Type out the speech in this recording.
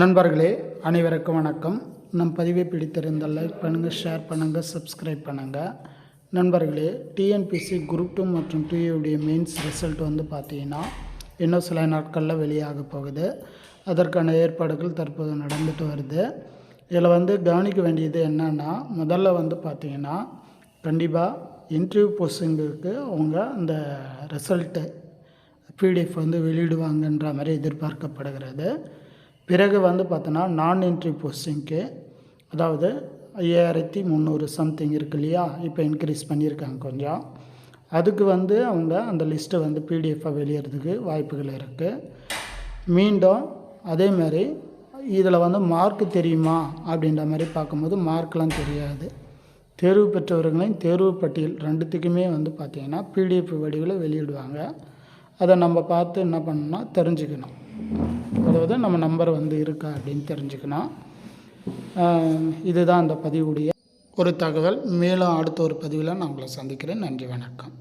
நண்பர்களே அனைவருக்கும் வணக்கம். நம் பதிவை பிடித்திருந்தால் லைக் பண்ணுங்கள் ஷேர் பண்ணுங்கள் சப்ஸ்கிரைப் பண்ணுங்கள் நண்பர்களே டிஎன்பிசி குரூப் டூ மற்றும் டூயுடைய மெயின்ஸ் ரிசல்ட் வந்து பார்த்தீங்கன்னா இன்னும் சில நாட்களில் வெளியாக போகுது. அதற்கான ஏற்பாடுகள் தற்போது நடந்துட்டு வருது. இதில் வந்து கவனிக்க வேண்டியது என்னென்னா முதல்ல வந்து பார்த்தீங்கன்னா கண்டிப்பாக இன்டர்வியூ போஸ்டிங்குக்கு அவங்க அந்த ரிசல்ட்டு பிடிஎஃப் வந்து வெளியிடுவாங்கன்ற மாதிரி எதிர்பார்க்கப்படுகிறது. பிறகு வந்து பார்த்தோன்னா நான் என்ட்ரி போஸ்டிங்க்கு அதாவது ஐயாயிரத்தி முந்நூறு சம்திங் இருக்கு இல்லையா? இப்போ இன்க்ரீஸ் பண்ணியிருக்காங்க கொஞ்சம். அதுக்கு வந்து அவங்க அந்த லிஸ்ட்டை வந்து பிடிஎஃபாக வெளியிறதுக்கு வாய்ப்புகள் இருக்குது மீண்டும் அதே மாதிரி இதில் வந்து மார்க் தெரியுமா அப்படின்ற மாதிரி பார்க்கும்போது மார்க்லாம் தெரியாது. தேர்வு பெற்றவர்களையும் தேர்வு பட்டியல் ரெண்டுத்துக்குமே வந்து பார்த்திங்கன்னா பிடிஎஃப் வடிவில் வெளியிடுவாங்க. அதை நம்ம பார்த்து என்ன பண்ணணும்னா தெரிஞ்சுக்கணும். அதாவது நம்ம நம்பர் வந்து இருக்கா அப்படின்னு தெரிஞ்சுக்கணும். இதுதான் அந்த பதிவுடைய ஒரு தகவல். மேலும் அடுத்த ஒரு பதிவில் நான் உங்களை சந்திக்கிறேன். நன்றி வணக்கம்.